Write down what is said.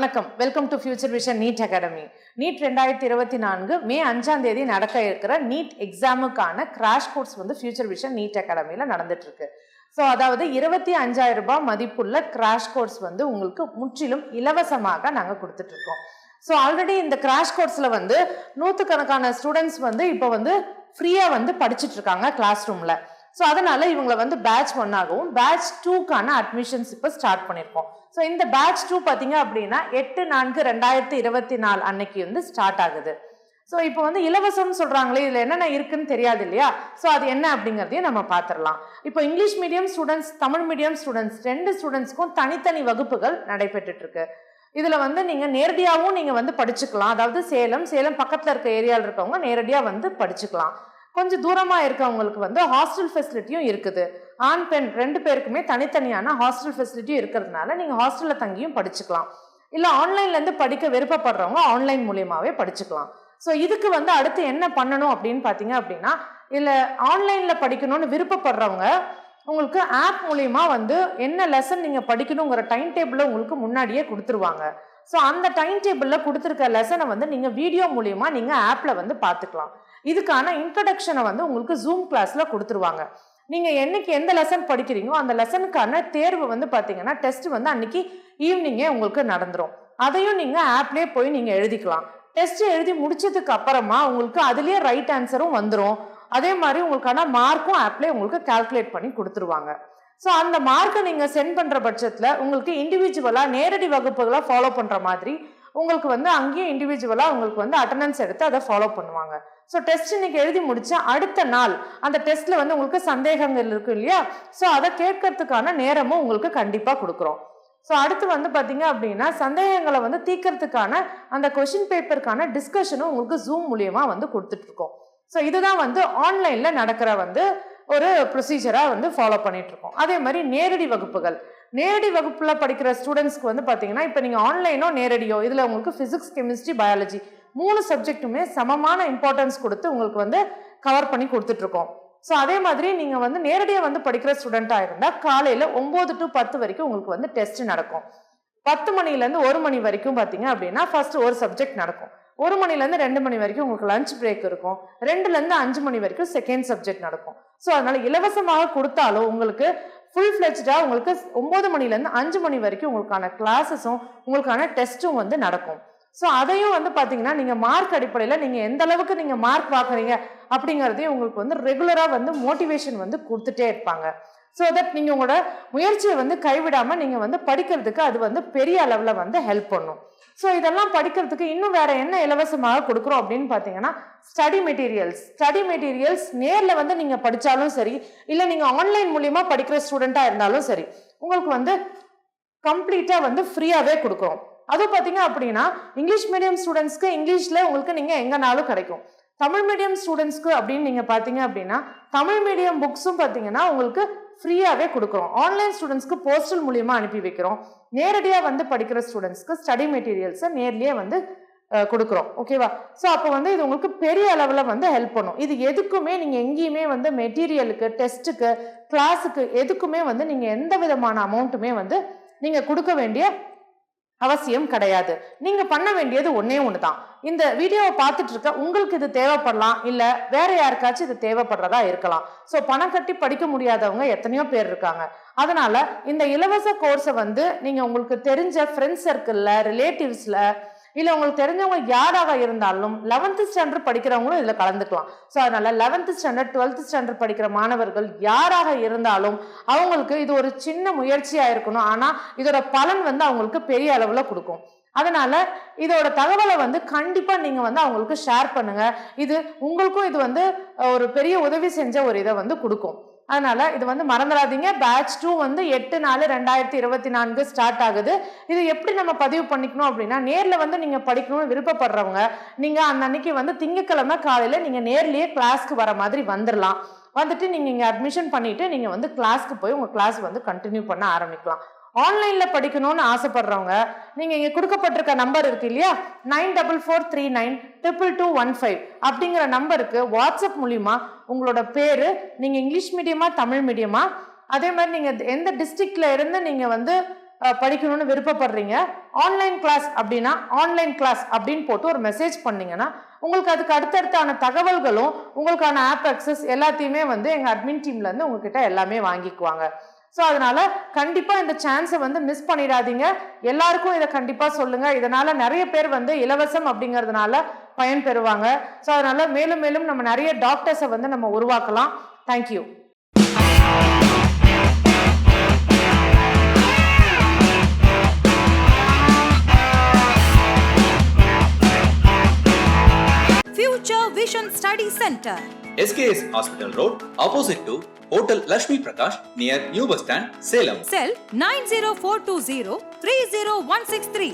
வணக்கம். Welcome to future vision NEET academy NEET ரெண்டாயிரத்தி இருபத்தி நான்கு மே அஞ்சாம் தேதி நடக்க இருக்கிற நீட் எக்ஸாமுக்கான கிராஷ் கோர்ஸ் வந்து ஃபியூச்சர் விஷன் நீட் அகாடமியில் நடந்துட்டு இருக்கு ஸோ அதாவது இருபத்தி அஞ்சாயிரம் ரூபாய் மதிப்புள்ள கிராஷ் கோர்ஸ் வந்து உங்களுக்கு முற்றிலும் இலவசமாக நாங்கள் கொடுத்துட்டு இருக்கோம் ஸோ ஆல்ரெடி இந்த கிராஷ் கோர்ஸில் வந்து நூற்றுக்கணக்கான ஸ்டூடெண்ட்ஸ் வந்து இப்போ வந்து ஃப்ரீயாக வந்து படிச்சுட்டு இருக்காங்க கிளாஸ் ரூமில் ஸோ அதனால இவங்களை வந்து பேட்ச் ஒன்னாகவும் பேட்ச் டூக்கான அட்மிஷன்ஸ் இப்போ ஸ்டார்ட் பண்ணியிருக்கோம் ஸோ இந்த பேட்ச் டூ பார்த்தீங்க அப்படின்னா எட்டு நான்கு ரெண்டாயிரத்தி இருபத்தி நாலு அன்னைக்கு வந்து ஸ்டார்ட் ஆகுது. ஸோ இப்போ வந்து இலவசம்னு சொல்கிறாங்களே இதில் என்னென்ன இருக்குன்னு தெரியாது இல்லையா? ஸோ அது என்ன அப்படிங்கிறதையும் நம்ம பார்த்துடலாம். இப்போ English medium students Tamil medium students ரெண்டு ஸ்டூடெண்ட்ஸ்க்கும் தனித்தனி வகுப்புகள் நடைபெற்றுட்டுருக்கு இதில் வந்து நீங்கள் நேரடியாகவும் நீங்கள் வந்து படிச்சுக்கலாம். அதாவது சேலம் சேலம் பக்கத்தில் இருக்க ஏரியாவில் இருக்கவங்க நேரடியாக வந்து படிச்சுக்கலாம். கொஞ்சம் தூரமாக இருக்கவங்களுக்கு வந்து ஹாஸ்டல் ஃபெசிலிட்டியும் இருக்குது. ஆண் பெண் ரெண்டு பேருக்குமே தனித்தனியான ஹாஸ்டல் ஃபெசிலிட்டியும் இருக்கிறதுனால நீங்கள் ஹாஸ்டலில் தங்கியும் படிச்சுக்கலாம். இல்லை ஆன்லைன்லேருந்து படிக்க விருப்பப்படுறவங்க ஆன்லைன் மூலியமாகவே படிச்சுக்கலாம். ஸோ இதுக்கு வந்து அடுத்து என்ன பண்ணணும் அப்படின்னு பார்த்தீங்க அப்படின்னா இல்லை ஆன்லைனில் படிக்கணும்னு விருப்பப்படுறவங்க உங்களுக்கு ஆப் மூலியமாக வந்து என்ன லெசன் நீங்கள் படிக்கணுங்கிற டைம் டேபிளை உங்களுக்கு முன்னாடியே கொடுத்துருவாங்க. ஸோ அந்த டைம் டேபிளில் கொடுத்துருக்க லெசனை வந்து நீங்கள் வீடியோ மூலியமா நீங்கள் ஆப்பில் வந்து பார்த்துக்கலாம். இதுக்கான இன்ட்ரடக்ஷனை வந்து உங்களுக்கு ஜூம் கிளாஸில் கொடுத்துருவாங்க. நீங்கள் என்னைக்கு எந்த லெசன் படிக்கிறீங்களோ அந்த லெசனுக்கான தேர்வு வந்து பார்த்தீங்கன்னா டெஸ்ட் வந்து அன்னைக்கு ஈவினிங்கே உங்களுக்கு நடந்துரும். அதையும் நீங்கள் ஆப்லேயே போய் நீங்கள் எழுதிக்கலாம். டெஸ்ட் எழுதி முடிச்சதுக்கு அப்புறமா உங்களுக்கு அதுலேயே ரைட் ஆன்சரும் வந்துடும் அதே மாதிரி உங்களுக்கான மார்க்கும் ஆப்லேயே உங்களுக்கு கால்குலேட் பண்ணி கொடுத்துருவாங்க. ஸோ அந்த மார்க்கை நீங்கள் சென்ட் பண்ணுற பட்சத்தில் உங்களுக்கு இண்டிவிஜுவலாக நேரடி வகுப்புகளாக ஃபாலோ பண்ணுற மாதிரி உங்களுக்கு வந்து அங்கேயும் இண்டிவிஜுவலாக உங்களுக்கு வந்து அட்டண்டன்ஸ் எடுத்து அதை ஃபாலோ பண்ணுவாங்க. ஸோ டெஸ்ட் இன்னைக்கு எழுதி முடிச்சா அடுத்த நாள் அந்த டெஸ்ட்ல வந்து உங்களுக்கு சந்தேகங்கள் இருக்கு இல்லையா? ஸோ அதை கேட்கறதுக்கான நேரமும் உங்களுக்கு கண்டிப்பாக கொடுக்குறோம். ஸோ அடுத்து வந்து பார்த்தீங்க அப்படின்னா சந்தேகங்களை வந்து தீக்கிறதுக்கான அந்த கொஷின் பேப்பருக்கான டிஸ்கஷனும் உங்களுக்கு ஜூம் மூலியமாக வந்து கொடுத்துட்ருக்கோம் ஸோ இதுதான் வந்து ஆன்லைனில் நடக்கிற வந்து ஒரு ப்ரொசீஜராக வந்து ஃபாலோ பண்ணிகிட்ருக்கோம் அதே மாதிரி நேரடி வகுப்புகள். நேரடி வகுப்பில் படிக்கிற ஸ்டூடெண்ட்ஸ்க்கு வந்து பார்த்தீங்கன்னா இப்போ நீங்கள் ஆன்லைனோ நேரடியோ இதில் உங்களுக்கு ஃபிசிக்ஸ் கெமிஸ்ட்ரி பயாலஜி மூணு சப்ஜெக்ட்டுமே சமமான இம்பார்ட்டன்ஸ் கொடுத்து உங்களுக்கு வந்து கவர் பண்ணி கொடுத்துட்ருக்கோம் ஸோ அதே மாதிரி நீங்கள் வந்து நேரடியாக வந்து படிக்கிற ஸ்டூடெண்ட்டாக இருந்தால் காலையில் ஒம்பது டு பத்து வரைக்கும் உங்களுக்கு வந்து டெஸ்ட் நடக்கும். பத்து மணிலேருந்து ஒரு மணி வரைக்கும் பார்த்தீங்க அப்படின்னா ஃபர்ஸ்ட் ஒரு சப்ஜெக்ட் நடக்கும். ஒரு மணிலேருந்து ரெண்டு மணி வரைக்கும் உங்களுக்கு லஞ்ச் பிரேக் இருக்கும். ரெண்டுலேருந்து அஞ்சு மணி வரைக்கும் செகண்ட் சப்ஜெக்ட் நடக்கும். ஸோ அதனால் இலவசமாக கொடுத்தாலும் உங்களுக்கு ஃபுல் ஃப்ளெஜ்டாக உங்களுக்கு ஒம்பது மணிலேருந்து அஞ்சு மணி வரைக்கும் உங்களுக்கான கிளாஸஸும் உங்களுக்கான டெஸ்ட்டும் வந்து நடக்கும். ஸோ அதையும் வந்து பார்த்தீங்கன்னா நீங்கள் மார்க் அடிப்படையில் நீங்கள் எந்த அளவுக்கு நீங்கள் மார்க் பார்க்குறீங்க அப்படிங்கிறதையும் உங்களுக்கு வந்து ரெகுலராக வந்து மோட்டிவேஷன் வந்து கொடுத்துட்டே இருப்பாங்க. ஸோ தட் நீங்கள் உங்களோட முயற்சியை வந்து கைவிடாமல் நீங்கள் வந்து படிக்கிறதுக்கு அது வந்து பெரிய அளவில் வந்து ஹெல்ப் பண்ணும். ஸோ இதெல்லாம் படிக்கிறதுக்கு இன்னும் வேற என்ன இலவசமாக கொடுக்குறோம் அப்படின்னு பார்த்தீங்கன்னா ஸ்டடி மெட்டீரியல்ஸ் ஸ்டடி மெட்டீரியல்ஸ் நேரில் வந்து நீங்கள் படித்தாலும் சரி இல்லை நீங்கள் ஆன்லைன் மூலியமாக படிக்கிற ஸ்டூடெண்ட்டாக இருந்தாலும் சரி உங்களுக்கு வந்து கம்ப்ளீட்டாக வந்து ஃப்ரீயாகவே கொடுக்குறோம். அதுவும் பார்த்தீங்க அப்படின்னா இங்கிலீஷ் மீடியம் ஸ்டூடெண்ட்ஸ்க்கு இங்கிலீஷில் உங்களுக்கு நீங்கள் எங்கேனாலும் கிடைக்கும். தமிழ் மீடியம் ஸ்டூடெண்ட்ஸ்க்கு அப்படின்னு நீங்கள் பார்த்தீங்க அப்படின்னா தமிழ் மீடியம் புக்ஸும் பார்த்தீங்கன்னா உங்களுக்கு ஃப்ரீயாகவே கொடுக்குறோம். ஆன்லைன் ஸ்டூடெண்ட்ஸ்க்கு போஸ்டல் மூலியமாக அனுப்பி வைக்கிறோம். நேரடியாக வந்து படிக்கிற ஸ்டூடெண்ட்ஸ்க்கு ஸ்டடி மெட்டீரியல்ஸை நேர்லேயே வந்து கொடுக்குறோம். ஓகேவா ஸோ அப்போ வந்து இது உங்களுக்கு பெரிய அளவில் வந்து ஹெல்ப் பண்ணும். இது எதுக்குமே நீங்கள் எங்கேயுமே வந்து மெட்டீரியலுக்கு டெஸ்ட்டுக்கு கிளாஸுக்கு எதுக்குமே வந்து நீங்கள் எந்த விதமான அமௌண்ட்டுமே வந்து நீங்கள் கொடுக்க வேண்டிய அவசியம் கிடையாது. நீங்க பண்ண வேண்டியது ஒன்னே ஒன்று தான் இந்த வீடியோவை பார்த்துட்டு இருக்க உங்களுக்கு இது தேவைப்படலாம் இல்ல வேற யாருக்காச்சும் இது தேவைப்படுறதா இருக்கலாம். ஸோ பணம் கட்டி படிக்க முடியாதவங்க எத்தனையோ பேர் இருக்காங்க. அதனால இந்த இலவச கோர்ஸை வந்து நீங்க உங்களுக்கு தெரிஞ்ச ஃப்ரெண்ட்ஸ் சர்க்கிள்ல ரிலேட்டிவ்ஸ்ல இல்லை உங்களுக்கு தெரிஞ்சவங்க யாராக இருந்தாலும் லெவன்த்து ஸ்டாண்டர்ட் படிக்கிறவங்களும் இதில் கலந்துக்கலாம். ஸோ அதனால் லெவன்த்து ஸ்டாண்டர்ட் டுவெல்த்து ஸ்டாண்டர்ட் படிக்கிற மாணவர்கள் யாராக இருந்தாலும் அவங்களுக்கு இது ஒரு சின்ன முயற்சியாக இருக்கணும். ஆனால் இதோட பலன் வந்து அவங்களுக்கு பெரிய அளவில் கொடுக்கும். அதனால இதோட தகவலை வந்து கண்டிப்பா நீங்க வந்து அவங்களுக்கு ஷேர் பண்ணுங்க. இது உங்களுக்கும் இது வந்து ஒரு பெரிய உதவி செஞ்ச ஒரு இதை வந்து கொடுக்கும். அதனால் இது வந்து மறந்துடாதீங்க. பேட்ச் டூ வந்து எட்டு நாலு ரெண்டாயிரத்தி இருபத்தி நான்கு ஸ்டார்ட் ஆகுது. இது எப்படி நம்ம பதிவு பண்ணிக்கணும் அப்படின்னா நேரில் வந்து நீங்கள் படிக்கணும்னு விருப்பப்படுறவங்க நீங்கள் அந்த அன்னைக்கு வந்து திங்கக்கிழமை காலையில் நீங்கள் நேர்லேயே கிளாஸ்க்கு வர மாதிரி வந்துடலாம் வந்துட்டு நீங்கள் இங்கே அட்மிஷன் பண்ணிவிட்டு நீங்கள் வந்து கிளாஸ்க்கு போய் உங்கள் கிளாஸ் வந்து கண்டினியூ பண்ண ஆரம்பிக்கலாம். ஆன்லைன்ல படிக்கணும்னு ஆசைப்படுறவங்க நீங்க இங்க கொடுக்கப்பட்டிருக்க நம்பர் இருக்கு இல்லையா? Nine double four three nine triple two one five அப்படிங்கிற நம்பருக்கு வாட்ஸ்அப் மூலியமா உங்களோட பேரு நீங்க இங்கிலீஷ் மீடியமா தமிழ் மீடியமா அதே மாதிரி நீங்க எந்த டிஸ்ட்ரிக்ட்ல இருந்து நீங்க வந்து படிக்கணும்னு விருப்பப்படுறீங்க ஆன்லைன் கிளாஸ் அப்படின்னா ஆன்லைன் கிளாஸ் அப்படின்னு போட்டு ஒரு மெசேஜ் பண்ணீங்கன்னா உங்களுக்கு அதுக்கு அடுத்தடுத்தான தகவல்களும் உங்களுக்கான ஆப் அக்சஸ் எல்லாத்தையுமே வந்து எங்கள் அட்மின் டீம்லேருந்து உங்ககிட்ட எல்லாமே வாங்கிக்குவாங்க. ஸோ அதனால கண்டிப்பாக இந்த சான்ஸை வந்து மிஸ் பண்ணிடாதீங்க. எல்லாருக்கும் இதை கண்டிப்பாக சொல்லுங்க. இதனால நிறைய பேர் வந்து இலவசம் அப்படிங்கிறதுனால பயன் பெறுவாங்க. ஸோ அதனால மேலும் மேலும் நம்ம நிறைய டாக்டர்ஸை வந்து நம்ம உருவாக்கலாம். Thank you Future Vision Study Center. SKS Hospital Road, opposite to Hotel Lashmi Prakash, near New Bus Stand, Salem. Cell 90420 30163.